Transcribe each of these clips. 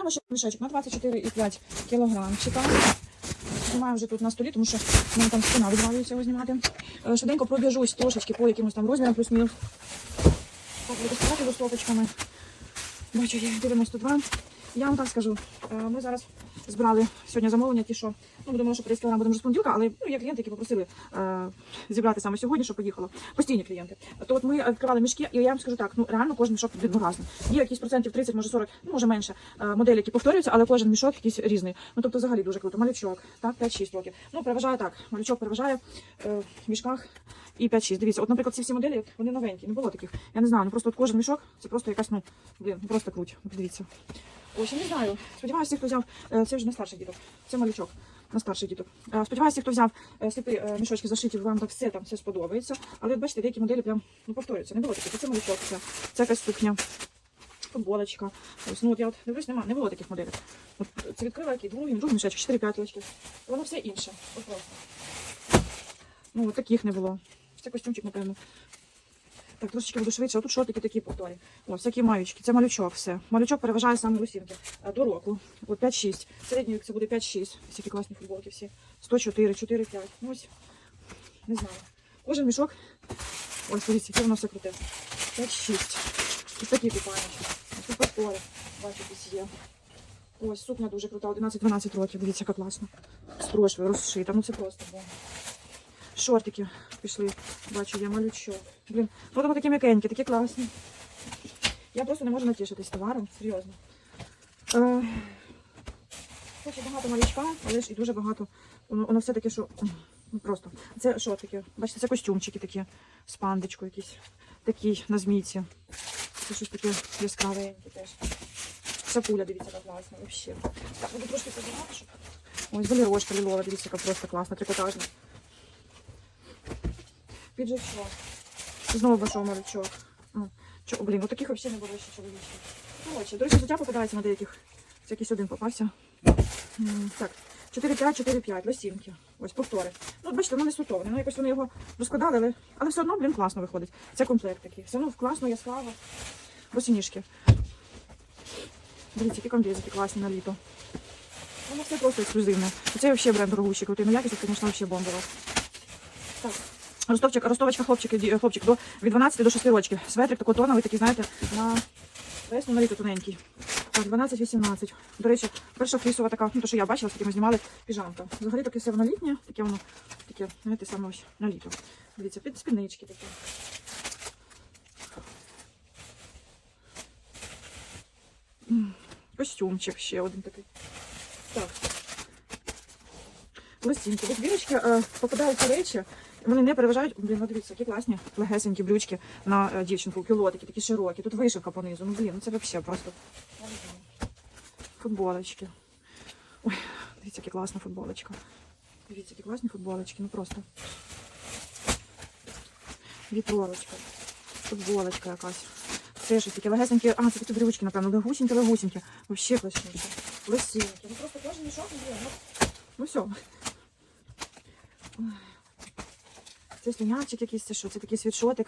Знімаємо ще мішечок на 24,5 кілограмчика. Знімаю вже тут на столі, тому що в там спина відвалюється його знімати. Е, Швиденько пробіжусь трошечки по якимось там розмірам плюс-мінус. Так, буду ставати до стопочками. Бачу, я 92. Я вам так скажу, е, ми зараз збирали сьогодні замовлення, ті, що ну, думали, що 30 кг будемо вже з понеділка, але ну, є клієнти, які попросили е, зібрати саме сьогодні, щоб поїхало. Постійні клієнти. То от ми відкривали мішки, і я вам скажу так, ну реально кожен мішок відноразний. Є якісь процентів 30, може 40, ну може менше е, моделі, які повторюються, але кожен мішок якийсь різний. Ну тобто взагалі дуже круто. Малючок, так, 5-6 років. Ну, переважає так. Малючок переважає е, в мішках і 5-6. Дивіться, от, наприклад, ці всі моделі, вони новенькі, не було таких. Я не знаю, ну просто от кожен мішок, це просто якась, ну, блін, просто круть. Дивіться. Ось, я не знаю. Сподіваюся, хто взяв, е, це вже на старших діток. Це малючок. На старших діток. Е, Сподіваюся, хто взяв е, сліпі е, мішочки зашиті, вам так все там все сподобається. Але от бачите, деякі моделі прям ну, повторюються. Не було таких. Це малючок, це, це якась сукня, футболочка. Ось, ну от я от дивлюсь, нема, не було таких моделей. От це відкрила який другий, другий мішечок, 4-5. Воно все інше. От просто. Ну, от таких не було. Це костюмчик, напевно. Так, трошечки буду швидше. А тут шортики такі повторі. Ось, всякі маючки. Це малючок все. Малючок переважає саме русінки. До року. От 5-6. Середній вік це буде 5-6. Всякі класні футболки всі. 104, 4-5. Ну, ось. Не знаю. Кожен мішок. Ось, дивіться, яке воно все круте. 5-6. Ось такі купальнички. Тут повтори. Якісь є. Ось, сукня дуже крута, 11-12 років. Дивіться, яка класна. З розшита. Ну це просто бомба. Шортики пішли. Бачу, я малючок. Блін, ну такі м'якенькі, такі класні. Я просто не можу натішитись товаром, серйозно. Е, Хоче багато малючка, але ж і дуже багато. Воно, все таке, що ну, просто. Це шортики. Бачите, це костюмчики такі з пандочкою якісь. Такий на змійці. Це щось таке яскравеньке теж. Сапуля, дивіться, яка класна, взагалі. Так, буду трошки подивати, щоб. Ось балерошка лілова, дивіться, яка просто класна, трикотажна. Піджачок. Знову малючок. Чо, блін, ну таких взагалі не було ще чоловічних. Коротше, до речі, життя попадається на деяких. Це якийсь один попався. Так, 4-5, 4-5, лосінки. Ось повтори. Ну, бачите, воно не сутовне. Ну, якось вони його розкладали, але, але все одно, блін, класно виходить. Це комплект такий. Все одно класно, яскраво. Босініжки. Дивіться, які комбезики класні на літо. Воно все просто ексклюзивне. Це взагалі бренд дорогущий, крутий. Ну, якість, звісно, взагалі бомбова. Так. Ростовчик, ростовочка хлопчики, ді- хлопчик до, від 12 до 6 років. Светрик такий тоновий, такий, знаєте, на весну на літо тоненький. Так, 12-18. До речі, перша флісова така, ну то, що я бачила, з ми знімали, піжамка. Взагалі таке все воно літнє, таке воно, таке, знаєте, саме ось на літо. Дивіться, під спіднички такі. Костюмчик ще один такий. Так. Листінки. Ось бірочки е, попадаються речі, вони не переважають. Блін, ну дивіться, які класні легесенькі брючки на е, дівчинку, кілотики, такі широкі. Тут вишивка понизу. Ну блін, ну це взагалі просто. Футболочки. Ой, дивіться, яка класна футболочка. Дивіться, які класні футболочки, ну просто. Віторочка. Футболочка якась. Це щось таке легесенькі. А, це такі брючки, напевно, легусінькі, легусінькі. Вообще класненькі. Лисінькі. Ну просто кожен мішок, ну, ну все. Ой. Це слюнявчик якийсь, це що? Це такий світшотик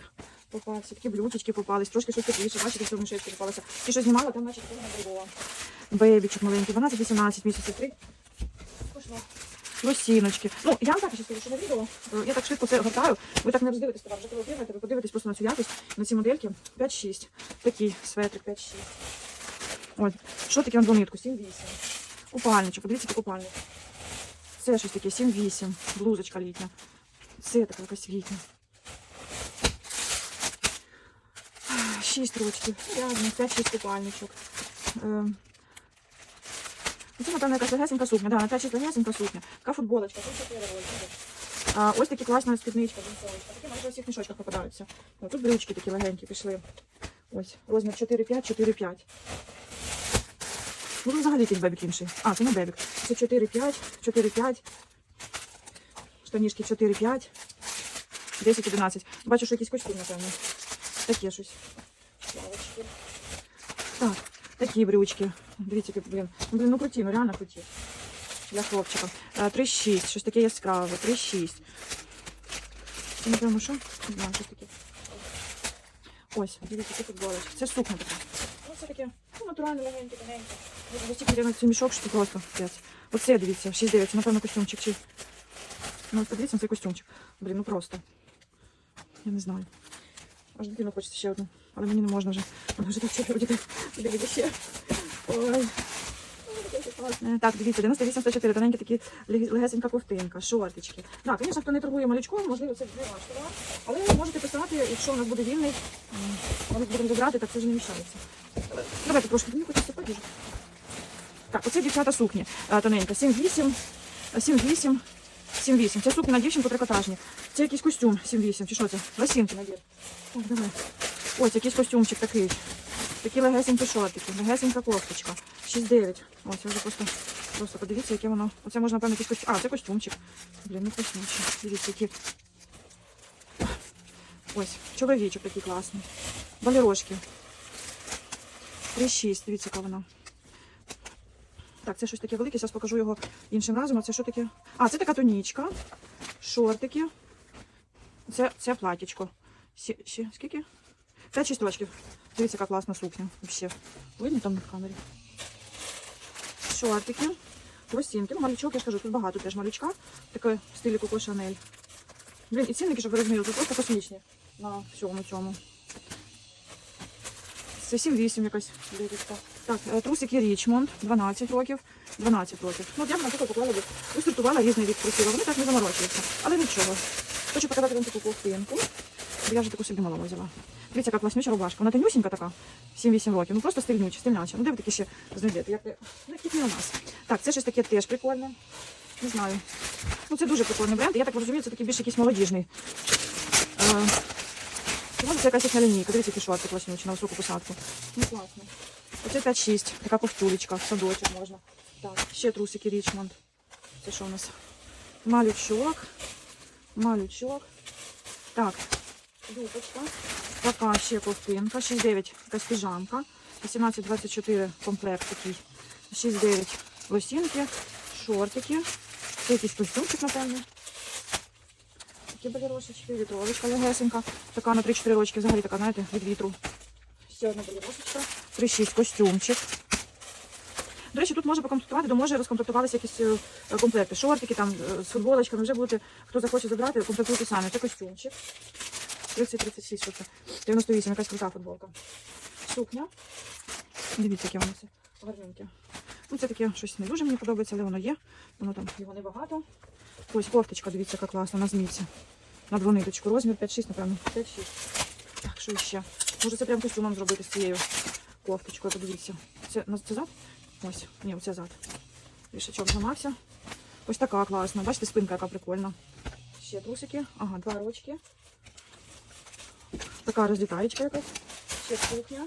попався, такі блючечки попались, трошки щось тепліше, бачите, все мішечки попалося. Ті, що знімала, там наче не було. Бейбічок маленький, 12-18 місяців, три. Пішло. Лосіночки. Ну, я вам так ще скажу, що на відео, е, я так швидко це гортаю, ви так не роздивитесь товар, вже коли отримаєте, ви подивитесь просто на цю якість, на ці модельки. 5-6. Такий светрик 5-6. От, що таке на двонитку? 7-8. Купальничок, подивіться, який купальник. Це щось таке, 7-8, блузочка літня. Така якась літня. Шість ручків, рядних, 5-6 купальничок. Це, напевно, якась легесенька сукня. Да, на 5-6 легесенька сукня. Така футболочка, тут 4 рольки. А, ось такі класна спідничка, джинсовочка. Такі майже у всіх мішочках попадаються. Тут брючки такі легенькі пішли. Ось, розмір 4-5, 4-5. Ну, взагалі якийсь бебік інший. А, це не бебік. Це 4-5, 4-5. Штанішки 4-5. 10-11. Бачу, що якийсь костюм, напевно. Таке щось. Плавочки. Так, такі брючки. Дивіться, які, блін. Ну, блін, ну круті, ну реально круті. Для хлопчика. Е, 3-6, щось таке яскраве. 3-6. Це, напевно, що? Не знаю, щось таке. Ось, дивіться, які футболочки. Це сукня така. Ну, це таке, ну, натуральне, легеньке, тоненьке. Я стільки йде на цей мішок, що просто п'ять. Оце, дивіться, 6-9, це, напевно, костюмчик чи... Ну, подивіться на цей костюмчик. Блін, ну просто. Я не знаю. Аж дитину хочеться ще одну. Але мені не можна вже. Так чекає, дітей. Дивіться. Ой. Е, Так, дивіться, 98 104, тоненькі такі лег- легесенька ковтинка, шортички. Так, звісно, хто не торгує малючком, можливо, це не ваш товар. Але можете писати, якщо у нас буде вільний, ми будемо забрати, так це вже не мішається. Давайте трошки, мені хочеться подіжу. Так, оце дівчата сукні е, тоненька, 7-8, е, 7-8, 7-8. Це сукні на дівчинку трикотажні. Це якийсь костюм 7-8, чи що це? Лосінки, набір. Ось якийсь костюмчик такий. Такі легесенькі шортики, легесенька кофточка. 6-9. Ось, я вже просто, просто подивіться, яке воно. Оце можна, напевно, якийсь костюм. А, це костюмчик. Блін, ну костюмчик. Дивіться, які. Ось, чоловічок такий класний. Балерошки. 3-6, дивіться, яка вона. Так, це щось таке велике, зараз покажу його іншим разом. А це що таке? А, це така тонічка, шортики. Це, це платічко. Сі, ще, скільки? 5-6 рочків. Дивіться, яка класна сукня. Вообще. Видно там на камері. Шортики. Лосінки. Ну, малючок, я ж кажу, тут багато теж малючка. Таке в стилі Коко Шанель. Блін, і цінники, щоб ви розуміли, тут просто космічні на всьому цьому. Це 7-8 якась дивіться. Так, е, трусики Річмонд, 12 років, 12 років. Ну, я наприклад, поклала б, висортувала різний від трусів, вони так не заморочуються. Але нічого. Хочу показати вам таку ковтинку. Я вже таку собі малому взяла. Дивіться, яка класнюча рубашка. Вона тонюсінька така, 7-8 років. Ну просто стильнюча, стильняча. Ну де ви такі ще знайдете, як, ну, як не у нас. Так, це щось таке теж прикольне. Не знаю. Ну це дуже прикольний бренд. Я так розумію, це такий більш якийсь молодіжний. Може, це якась їхня лінійка. Дивіться, які шорти класнючі на високу посадку. Ну класно. Оце 5-6, така ковтулечка, в садочок можна. Так, ще трусики Річмонд. Це що у нас? Малючок. Малючок. Так, юбочка. Така ще ковтинка. 6-9 якась піжамка. 18-24 комплект такий. 6-9 лосінки, шортики. Це якийсь костюмчик, напевно. Такі балерошечки, вітровочка легесенька. Така на 3-4 рочки, взагалі така, знаєте, від вітру. Ще одна балерошечка. 3-6 костюмчик. До речі, тут може покомплектувати, то може розкомплектувалися якісь е, комплекти. Шортики там е, з футболочками. Вже будете, хто захоче забрати, комплектуйте самі. Це костюмчик. 30-36, що це? 98, якась крута футболка. Сукня. Дивіться, яке воно все гарненьке. Ну, це таке щось не дуже мені подобається, але воно є. Воно там його небагато. Ось кофточка, дивіться, яка класна, на змійці. На двониточку. Розмір 5-6, напевно. 5-6. Так, що ще? Може це прям костюмом зробити з цією кофточкою, подивіться. Це, це зад? Ось, ні, оце зад. Рішачок зламався. Ось така класна. Бачите, спинка яка прикольна. Ще трусики. Ага, два рочки. Така розлітаєчка якась. Ще кухня.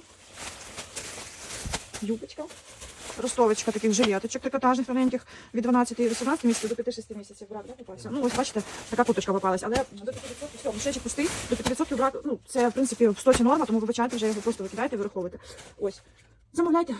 Юбочка. Ростовочка таких жилеточок трикотажних тоненьких від 12 і 18 місяців до 5-6 місяців брак, да, попався. Ну, ось бачите, така куточка попалась, але до 5% все, мішечок пустий, до 5% брак, ну, це, в принципі, в стоці норма, тому вибачайте, вже його просто викидаєте, вираховуєте. Ось. Замовляйте.